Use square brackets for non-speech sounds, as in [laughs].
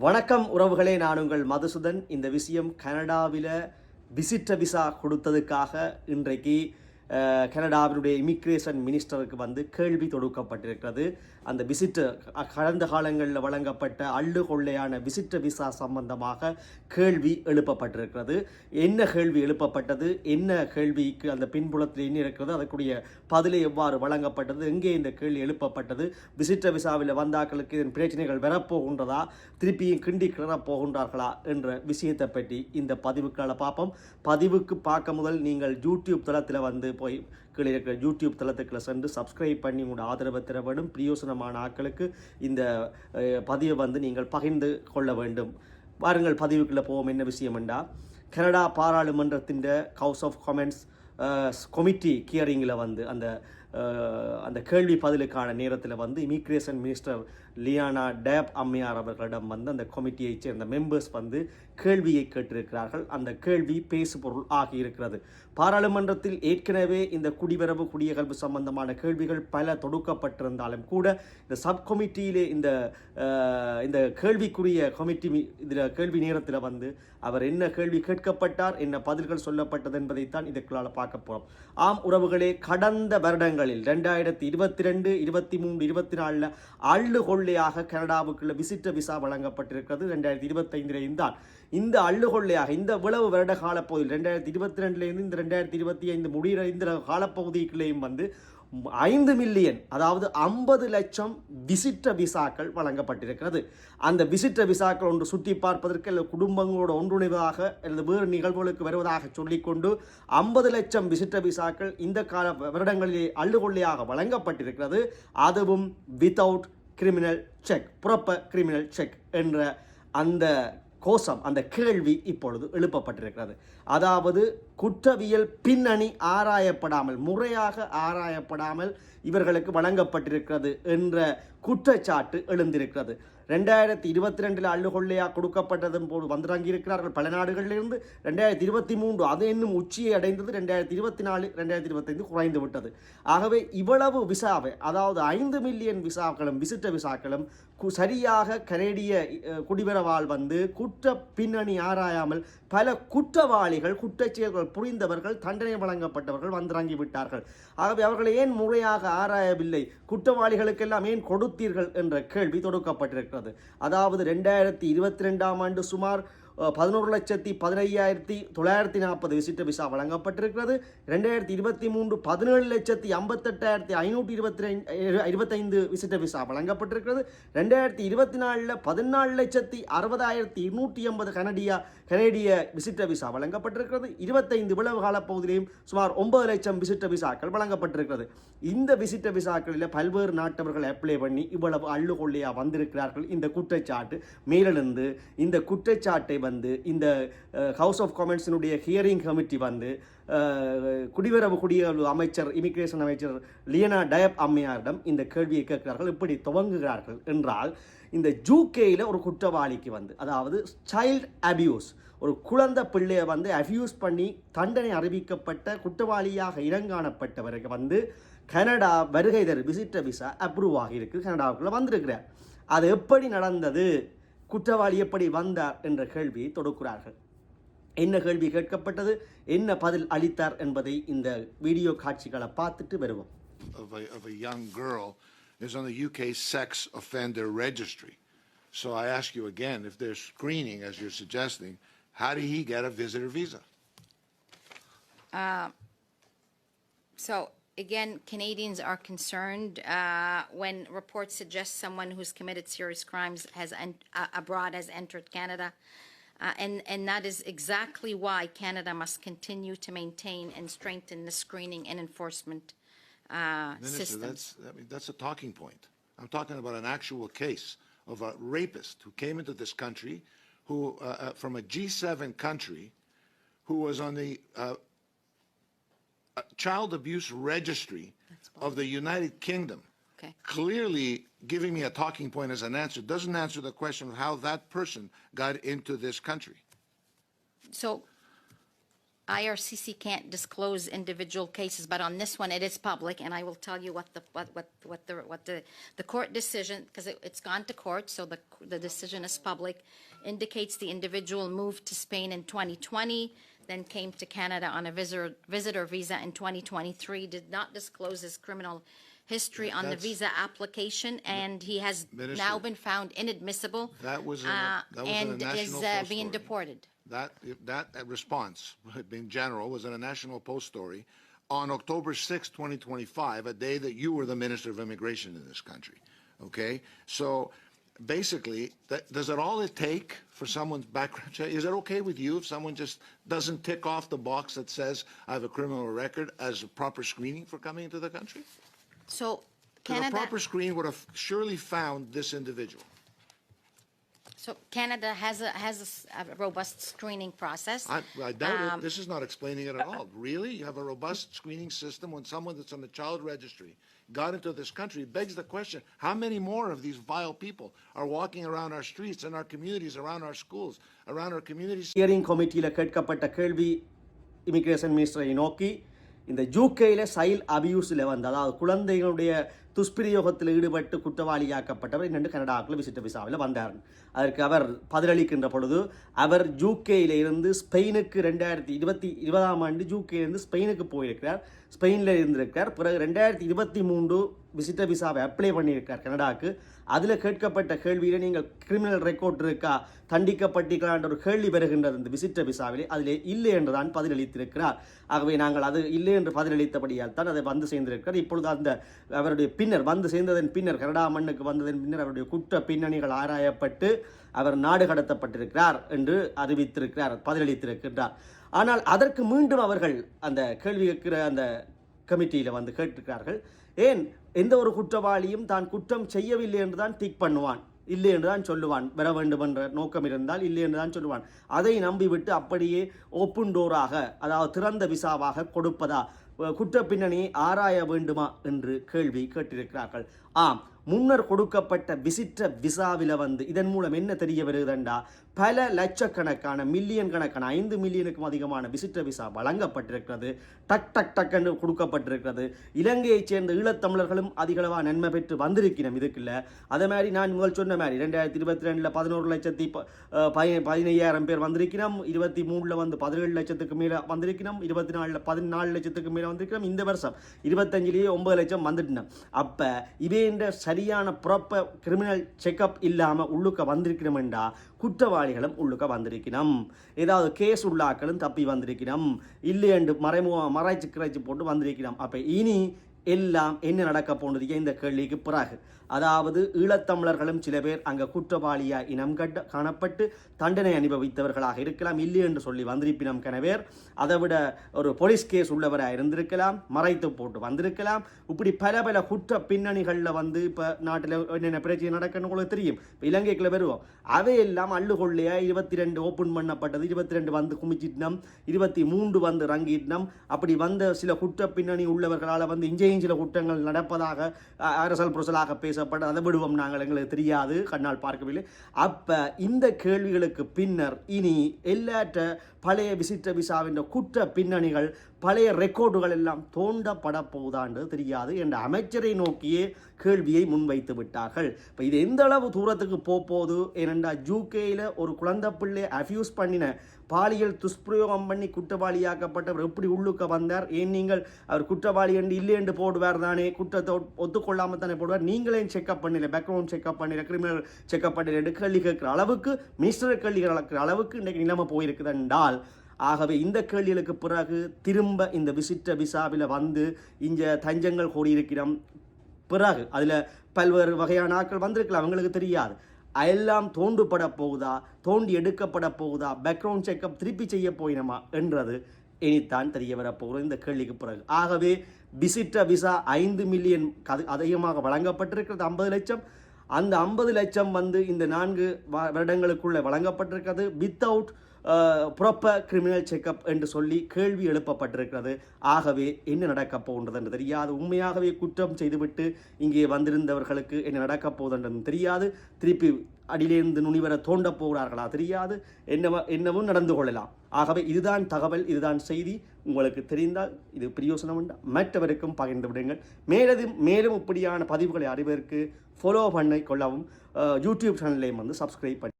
வணக்கம் உறவுகளே நான் உங்கள் மதுசூதன். இந்த விஷயம் கனடாவில் விசிட்ட விசா கொடுத்ததுக்காக இன்றைக்கு கனடாவினுடைய இமிக்ரேஷன் மினிஸ்டருக்கு வந்து கேள்வி தொடுக்கப்பட்டிருக்கிறது. அந்த விசிட்டர் கடந்த காலங்களில் வழங்கப்பட்ட அள்ளு கொள்ளையான விசிட்ட விசா சம்பந்தமாக கேள்வி எழுப்பப்பட்டிருக்கிறது. என்ன கேள்வி எழுப்பப்பட்டது? என்ன கேள்விக்கு அந்த பின்புலத்தில் என்ன இருக்கிறது? அதற்குரிய பதிலை எவ்வாறு வழங்கப்பட்டது? எங்கே இந்த கேள்வி எழுப்பப்பட்டது? விசிட்டர் விசாவில் வந்தாக்களுக்கு இதன் பிரச்சனைகள் வரப்போகின்றதா? திருப்பியும் கிண்டி கிளறப் போகின்றார்களா? என்ற விஷயத்தை பற்றி இந்த பதிவுக்களை பார்ப்போம் பதிவுக்கு பார்க்க முதல் நீங்கள் யூடியூப் தளத்தில் வந்து போய் கீழே இருக்கிற யூடியூப் தளத்துக்குள்ள சென்று சப்ஸ்கிரைப் பண்ணி உங்களோட ஆதரவை தர பிரியோசனமான ஆட்களுக்கு இந்த பதிவை வந்து நீங்கள் பகிர்ந்து கொள்ள வேண்டும். வாருங்கள் பதிவுக்குள்ளே போவோம். என்ன விஷயம் என்றால் கனடா பாராளுமன்றத்தின் ஹவுஸ் ஆஃப் கமெண்ட்ஸ் கொமிட்டி கியரிங்கில் வந்து அந்த அந்த கேள்வி பதிலுக்கான நேரத்தில் வந்து இமிக்ரேஷன் மினிஸ்டர் லியானா டேப் அம்மையார் அவர்களிடம் வந்து அந்த கமிட்டியைச் சேர்ந்த மெம்பர்ஸ் வந்து கேள்வியை கேட்டிருக்கிறார்கள். அந்த கேள்வி பேசுபொருள் ஆகியிருக்கிறது. பாராளுமன்றத்தில் ஏற்கனவே இந்த குடிவரவு குடியகல்வு சம்பந்தமான கேள்விகள் பல தொடுக்கப்பட்டிருந்தாலும் கூட இந்த சப் கமிட்டியிலே இந்த இந்த கேள்விக்குரிய கமிட்டி இதில் கேள்வி நேரத்தில் வந்து அவர் என்ன கேள்வி கேட்கப்பட்டார் என்ன பதில்கள் சொல்லப்பட்டது என்பதைத்தான் இதற்குள்ளால் பார்க்க போகிறோம் ஆம் உறவுகளே கடந்த வருடங்கள் வருடங்களில் ரெண்டாயிரத்தி இருபத்தி ரெண்டு இருபத்தி மூணு இருபத்தி நாலில் அள்ளு கொள்ளையாக கனடாவுக்குள்ள விசிட்ட விசா வழங்கப்பட்டிருக்கிறது. ரெண்டாயிரத்தி இருபத்தைந்திலேயும் தான் இந்த அள்ளு கொள்ளையாக இந்த இவ்வளவு வருட காலப்பகுதியில் ரெண்டாயிரத்தி இருபத்தி ரெண்டுலேருந்து இந்த ரெண்டாயிரத்தி இருபத்தி ஐந்து முடிகிற இந்த காலப்பகுதிக்குள்ளேயும் வந்து ஐந்து மில்லியன் அதாவது ஐம்பது லட்சம் விசிட்ட விசாக்கள் வழங்கப்பட்டிருக்கிறது. அந்த விசிட்ட விசாக்கள் ஒன்று சுற்றி பார்ப்பதற்கு அல்லது குடும்பங்களோடு ஒன்றுணைவதாக அல்லது வேறு நிகழ்வுகளுக்கு வருவதாக சொல்லிக்கொண்டு ஐம்பது லட்சம் விசிட்ட விசாக்கள் இந்த கால வருடங்களிலே அள்ளுகொள்ளையாக வழங்கப்பட்டிருக்கிறது. அதுவும் வித்தவுட் கிரிமினல் செக் புறப்ப கிரிமினல் செக் என்ற அந்த கோஷம் அந்த கேள்வி இப்பொழுது எழுப்பப்பட்டிருக்கிறது. அதாவது குற்றவியல் பின்னணி ஆராயப்படாமல் முறையாக ஆராயப்படாமல் இவர்களுக்கு வழங்கப்பட்டிருக்கிறது என்ற குற்றச்சாட்டு எழுந்திருக்கிறது. ரெண்டாயிரத்தி இருபத்தி ரெண்டில் அள்ளுகொள்ளையா கொடுக்கப்பட்டதன் போது வந்திறங்கியிருக்கிறார்கள் பல நாடுகளிலிருந்து. ரெண்டாயிரத்தி இருபத்தி மூன்று அது இன்னும் உச்சியை அடைந்தது. ரெண்டாயிரத்தி இருபத்தி நாலு ரெண்டாயிரத்தி இருபத்தைந்து குறைந்து விட்டது ஆகவே இவ்வளவு விசாவை அதாவது ஐந்து மில்லியன் விசாக்களும் விசிட்ட விசாக்களும் கு- சரியாக கனேடிய குடிபெறவால் வந்து குற்ற பின்னணி ஆராயாமல் பல குற்றவாளிகள் குற்றச்செயல்கள் புரிந்தவர்கள் தண்டனை வழங்கப்பட்டவர்கள் வந்திறங்கி விட்டார்கள் ஆகவே அவர்களை ஏன் முறையாக ஆராயவில்லை? குற்றவாளிகளுக்கெல்லாம் ஏன் கொடுத்தீர்கள்? என்ற கேள்வி தொடுக்கப்பட்டிருக்கிறது. அதாவது ரெண்டாயிரத்தி இருபத்தி ரெண்டாம் ஆண்டு சுமார் பதினோரு லட்சத்தி பதினையாயிரத்தி தொள்ளாயிரத்தி நாற்பது விசிட்ட விசா வழங்கப்பட்டிருக்கிறது. ரெண்டாயிரத்தி இருபத்தி மூன்று பதினேழு லட்சத்தி ஐம்பத்தெட்டாயிரத்தி ஐநூற்றி இருபத்தி ரெண்டு இருபத்தைந்து விசிட்டர் விசா வழங்கப்பட்டிருக்கிறது. ரெண்டாயிரத்தி இருபத்தி நாலில் பதினாலு லட்சத்தி அறுபதாயிரத்தி இருநூற்றி எண்பது கனடியா கனேடிய விசிட்டர் விசா வழங்கப்பட்டிருக்கிறது. இருபத்தைந்து விளவு காலப்பகுதியிலையும் சுமார் ஒன்பது லட்சம் விசிட்ட விசாக்கள் வழங்கப்பட்டிருக்கிறது. இந்த விசிட்ட விசாக்களில் பல்வேறு நாட்டவர்கள் அப்ளை பண்ணி இவ்வளவு அள்ளுகொள்ளையாக வந்திருக்கிறார்கள். இந்த குற்றச்சாட்டு மேலிருந்து இந்த குற்றச்சாட்டை வந்து இந்த ஹவுஸ் ஆஃப் காமன்ஸினுடைய ஹியரிங் கமிட்டி வந்து குடிவரவு குடியரவு அமைச்சர் இமிகிரேஷன் அமைச்சர் லியனா டயப் அம்மையாரிடம் இந்த கேள்வியை கேட்கிறார்கள். இப்படி துவங்குகிறார்கள் என்றால் இந்த ஜூகேயில் ஒரு குற்றவாளிக்கு வந்து அதாவது சைல்ட் அபியூஸ் ஒரு குழந்தை பிள்ளையை வந்து அபியூஸ் பண்ணி தண்டனை அறிவிக்கப்பட்ட குற்றவாளியாக இனங்காணப்பட்டவருக்கு வந்து கனடா வருகை தரு விசிட்ட விசா அப்ரூவ் ஆகியிருக்கு. கனடாவுக்குள்ளே வந்திருக்கிறார். அது எப்படி நடந்தது? குற்றவாளி எப்படி வந்தார் என்ற கேள்வியை தொடுக்கிறார்கள் என்ன கேள்வி கேட்கப்பட்டது என்ன பதில் அளித்தார் என்பதை இந்த வீடியோ காட்சிகளை பார்த்துட்டு வருவோம் of a, of a young girl is on the UK sex offender registry. So I ask you again, if there's screening, as you're suggesting, how did he get a visitor visa? So again, Canadians are concerned uh, when reports suggest someone who's committed serious crimes has uh, abroad has entered Canada. Uh, and, and that is exactly why Canada must continue to maintain and strengthen the screening and enforcement uh, Minister, systems. that's, I mean, that's a talking point. I'm talking about an actual case of a rapist who came into this country, who, uh, uh, from a G7 country, who was on the uh, child abuse registry of the United Kingdom. Okay. Clearly giving me a talking point as an answer doesn't answer the question of how that person got into this country. So IRCC can't disclose individual cases, but on this one, it is public, and I will tell you what the, what, what, what the, what the, the court decision, because it, it's gone to court, so the, the decision is public, indicates the individual moved to Spain in 2020, then came to Canada on a visitor, visitor visa in 2023, did not disclose his criminal history on the That's- visa application, and he has now Minister, been found inadmissible. that was in a- uh, that was in a And is uh, being deported. That, that response, [laughs] in general, was in a National Post story on October 6, 2025, a day that you were the Minister of Immigration in this country. Okay? So basically, that, does it all it take for someone's background check? Is it okay with you if someone just doesn't tick off the box that says, I have a criminal record as a proper screening for coming into the country? So 'Cause a Canada, proper screen would have surely found this individual. so Canada has a, has a s- a robust screening process. I, I doubt Um, it. This is not explaining it at all. Really? You have a robust screening system when someone that's on the child registry got into this country It begs the question, how many more of these vile people are walking around our streets, in our communities, around our schools, around our communities? Hearing கமிட்டியில் கேட்கப்பட்ட கேள்வி immigration மினிஸ்டரை நோக்கி இந்த ஜூகேயில் child அபியூஸில் வந்து அதாவது குழந்தைகளுடைய துஷ்பிரயோகத்தில் ஈடுபட்டு குற்றவாளியாக்கப்பட்டவர் இன்னென்று கனடாக்கில் விசிட்ட விசாவில் வந்தார். அதற்கு அவர் பதிலளிக்கின்ற பொழுது அவர் ஜூகேயில இருந்து ஸ்பெயினுக்கு ரெண்டாயிரத்தி இருபத்தி இருபதாம் ஆண்டு ஜூகேயிலிருந்து ஸ்பெயினுக்கு போயிருக்கிறார். ஸ்பெயினில் இருந்திருக்கார் பிறகு ரெண்டாயிரத்தி இருபத்தி மூன்று விசிட்ட விசாவை அப்ளை பண்ணியிருக்கார் கனடாவுக்கு அதில் கேட்கப்பட்ட கேள்வியில் நீங்கள் கிரிமினல் ரெக்கார்ட் இருக்கா? தண்டிக்கப்பட்டீர்களான்ற ஒரு கேள்வி பெறுகின்றது இந்த விசிட்ட விசாவிலே. அதிலே இல்லை என்று தான் பதிலளித்திருக்கிறார். ஆகவே நாங்கள் அது இல்லை என்று பதிலளித்தபடியால் தான் அதை வந்து சேர்ந்திருக்கிறார். இப்பொழுது அந்த அவருடைய பின்னர் வந்து சேர்ந்ததன் பின்னர் கனடா மண்ணுக்கு வந்ததன் பின்னர் அவருடைய குற்ற பின்னணிகள் ஆராயப்பட்டு அவர் நாடு கடத்தப்பட்டிருக்கிறார் என்று அறிவித்திருக்கிறார் பதிலளித்திருக்கின்றார். ஆனால் அதற்கு மீண்டும் அவர்கள் அந்த கேள்வி கேட்கிற அந்த கமிட்டியில் வந்து கேட்டிருக்கிறார்கள். ஏன்? எந்த ஒரு குற்றவாளியும் தான் குற்றம் செய்யவில்லை என்று தான் டிக் பண்ணுவான் இல்லை என்று தான் சொல்லுவான் வர வேண்டும் என்ற நோக்கம் இருந்தால் இல்லை என்று தான் சொல்லுவான். அதை நம்பிவிட்டு அப்படியே ஓப்பன் டோராக அதாவது திறந்த விசாவாக கொடுப்பதா? குற்ற பின்னணியை ஆராய வேண்டுமா என்று கேள்வி கேட்டிருக்கிறார்கள். ஆம் முன்னர் கொடுக்கப்பட்ட விசிட்ட விசாவில் வந்து இதன் மூலம் என்ன தெரிய வருகிறதுண்டா? பல லட்சக்கணக்கான மில்லியன் கணக்கான ஐந்து மில்லியனுக்கும் அதிகமான விசிட்ட விசா வழங்கப்பட்டிருக்கிறது. டக் டக் டக் என்று கொடுக்கப்பட்டிருக்கிறது. இலங்கையைச் சேர்ந்த ஈழத்தமிழர்களும் அதிகளவாக நன்மை பெற்று வந்திருக்கிறோம் இதுக்குள்ள. அதே மாதிரி நான் முதல் சொன்ன மாதிரி ரெண்டாயிரத்தி இருபத்தி ரெண்டில் பதினோரு லட்சத்தி ப- பதினையாயிரம் பேர் வந்திருக்கிறோம். இருபத்தி மூணில் வந்து பதினேழு லட்சத்துக்கு மேலே வந்திருக்கிறோம். இருபத்தி நாலில் பதினாலு லட்சத்துக்கு மேலே வந்திருக்கிறோம். இந்த வருஷம் இருபத்தஞ்சிலேயே ஒன்பது லட்சம் வந்துட்டோம். அப்போ இவேண்ட சரியான ப்ராப்பர் கிரிமினல் செக்கப் இல்லாமல் உள்ளுக்க வந்திருக்கிறோம்டா குற்றவாளிகளும் உள்ளுக்க வந்திருக்கணும் ஏதாவது கேஸ் உள்ளாக்களும் தப்பி வந்திருக்கணும் இல்லையண்டு மறைமுக மறைச்சு கிரைச்சி போட்டு வந்திருக்கணும் அப்போ இனி எல்லாம் என்ன நடக்க போனது இந்த கேள்விக்கு பிறகு? அதாவது ஈழத்தமிழர்களும் சில பேர் அங்கே குற்றவாளியாக இனம் கட்ட காணப்பட்டு தண்டனை அனுபவித்தவர்களாக இருக்கலாம். இல்லை என்று சொல்லி வந்திருப்பினம் கனவேர் அதை விட ஒரு போலீஸ் கேஸ் உள்ளவராக இருந்திருக்கலாம். மறைத்து போட்டு வந்திருக்கலாம். இப்படி பல பல குற்ற பின்னணிகளில் வந்து இப்போ நாட்டில் என்னென்ன பிரச்சனை நடக்கணும் உங்களுக்கு தெரியும். இப்போ இலங்கைக்குள்ள வருவோம். அவையெல்லாம் அள்ளுகொள்ளையாக இருபத்தி ரெண்டு ஓப்பன் பண்ணப்பட்டது. இருபத்தி ரெண்டு வந்து குமிச்சிட்டினம் இருபத்தி மூன்று வந்து ரங்கிட்டினம் அப்படி வந்த சில குற்ற பின்னணி உள்ளவர்களால் வந்து அங்கேயும் சில குற்றங்கள் நடப்பதாக அரசல் புரசலாக பேசப்பட்டு அதை விடுவோம் நாங்கள். எங்களுக்கு தெரியாது. கண்ணால் பார்க்கவில்லை. அப்போ இந்த கேள்விகளுக்கு பின்னர் இனி எல்லாற்ற பழைய விசிட்ட விசாவின் குற்ற பின்னணிகள் பழைய ரெக்கார்டுகள் எல்லாம் தோண்டப்பட போகுதான்றது தெரியாது என்ற அமைச்சரை நோக்கியே கேள்வியை முன்வைத்து விட்டார்கள். இப்போ இது எந்த அளவு தூரத்துக்கு போகுது ஏனென்றால் ஜூகேயில் ஒரு குழந்தை பிள்ளை அஃப்யூஸ் பண்ணின பாலியல் துஷ்பிரயோகம் பண்ணி குற்றவாளியாக்கப்பட்டவர் எப்படி உள்ளுக்க வந்தார்? ஏன் நீங்கள் அவர் குற்றவாளி என்று இல்லை என்று போடுவார் தானே? குற்றத்தை ஒத்துக்கொள்ளாமல் தானே போடுவார்? நீங்களே செக்அப் பண்ணல? பேக்ரவுண்ட் செக்அப் பண்ணல? கிரிமினல் செக்அப் பண்ணல? என்று கேள்வி கேட்குற அளவுக்கு மினிஸ்டர் கேள்வி கேட்குற அளவுக்கு இன்றைக்கு நிலைமை போயிருக்குது என்றால் ஆகவே இந்த கேள்விகளுக்கு பிறகு திரும்ப இந்த விசிட்ட விசாவில் வந்து இங்கே தஞ்சங்கள் கூடியிருக்கிறோம் பிறகு அதில் பல்வேறு வகையான ஆட்கள் வந்திருக்கலாம் அவங்களுக்கு தெரியாது. எல்லாம் தோண்டுபட போகுதா? தோண்டி எடுக்கப்பட போகுதா? பேக்ரவுண்ட் செக்கப் திருப்பி செய்ய போயினமா? என்றது இனித்தான் தெரிய வரப்போகிறது இந்த கேள்விக்கு பிறகு. ஆகவே விசிட்ட விசா ஐந்து மில்லியன் கது அதிகமாக வழங்கப்பட்டிருக்கிறது ஐம்பது லட்சம். அந்த ஐம்பது லட்சம் வந்து இந்த நான்கு வ- வருடங்களுக்குள்ளே வழங்கப்பட்டிருக்கிறது. வித்தவுட் ப்ராப்பர் கிரிமினல் செக்கப் என்று சொல்லி கேள்வி எழுப்பப்பட்டிருக்கிறது. ஆகவே என்ன நடக்கப் போகின்றது என்று தெரியாது. உண்மையாகவே குற்றம் செய்துவிட்டு இங்கே வந்திருந்தவர்களுக்கு என்ன நடக்கப் போகுது என்று தெரியாது. திருப்பி அடியிலிருந்து நுனிவர தோண்டப் போகிறார்களா தெரியாது. என்னவ என்னவும் நடந்து கொள்ளலாம். ஆகவே இதுதான் தகவல் இதுதான் செய்தி. உங்களுக்கு தெரிந்தால் இது பிரயோசனம் உண்டா. மற்றவருக்கும் பகிர்ந்து விடுங்கள். மேலும் மேலும் இப்படியான பதிவுகளை அறிவதற்கு ஃபாலோ பண்ணி கொள்ளவும் யூடியூப் சேனலையும் வந்து சப்ஸ்கிரைப் பண்ணி